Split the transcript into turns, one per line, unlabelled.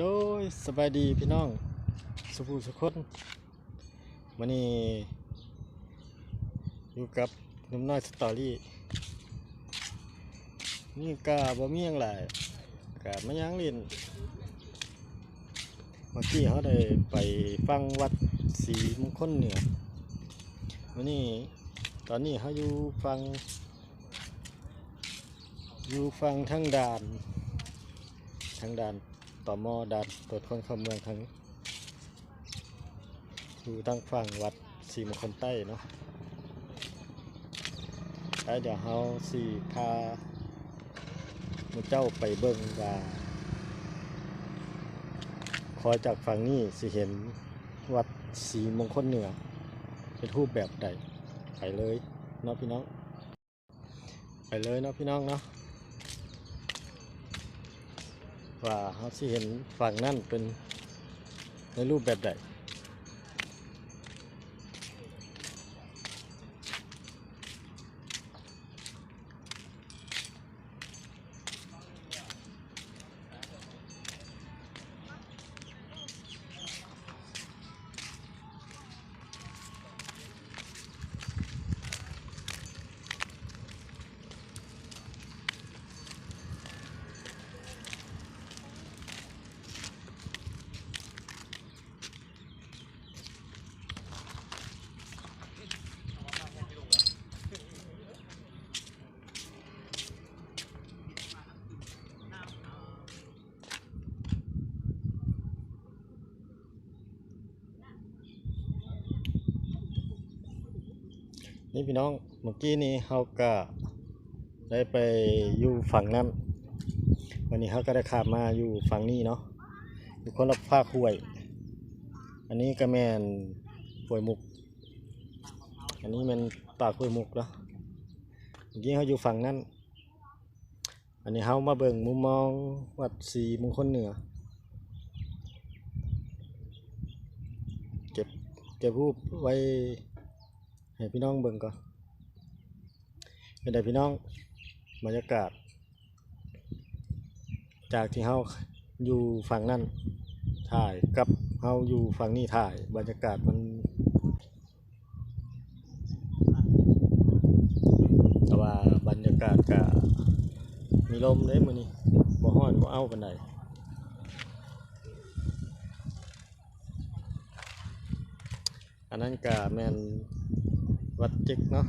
โดยสบายดีพี่น้อง สุภูสุคนวันนี้อยู่กับนุ่มน้อยสตอรี่ นี่กาบ่มีหยังหลายกาไม่ยังเล่นเมื่อกี้เขาได้ไปฟังวัดศรีมงคลเหนือวันนี้ตอนนี้เขาอยู่ฟัง อยู่ฟังทั้งด่าน ทางด่าน ต่อมอด่านตรวจคนเข้าเมืองทั้งอยู่ทางฝั่งวัดสีมงคลใต้เนาะแล้วเดี๋ยวเฮาสีพามูเจ้าไปเบิ่งว่าคอยจากฝั่งนี้สิเห็นวัดสีมงคลเหนือ เป็นรูปแบบใดไปเลยเนาะพี่น้อง ไปเลยเนาะพี่น้องเนาะ ว่าเขาสิเห็นฝั่งนั่นเป็นในรูปแบบใด นี่พี่น้องเมื่อกี้นี้เขาก็ได้ไปอยู่ฝั่งนั้น วันนี้เขาก็ได้ข้ามมาอยู่ฝั่งนี้เนาะอยู่คนละภาคห้วย อันนี้ก็แมนห้วยมุก อันนี้มันปากห้วยมุกเนาะเมื่อกี้เขาอยู่ฝั่งนั้น อันนี้เขามาเบิ่งมุมมองวัดศรีมงคลเหนือ เก็บเก็บรูปไว้ ให้พี่น้องเบิ่งก่อนเป็นไงพี่น้องบรรยากาศ จากที่เฮาอยู่ฝั่งนั้นถ่ายกับเฮาอยู่ฝั่งนี้ถ่าย บรรยากาศมันแต่ว่าบรรยากาศก็มีลมเลยมือนี้บ่ฮ้อนบ่เอาปานใดอันนั้นก็แมน Patik, no?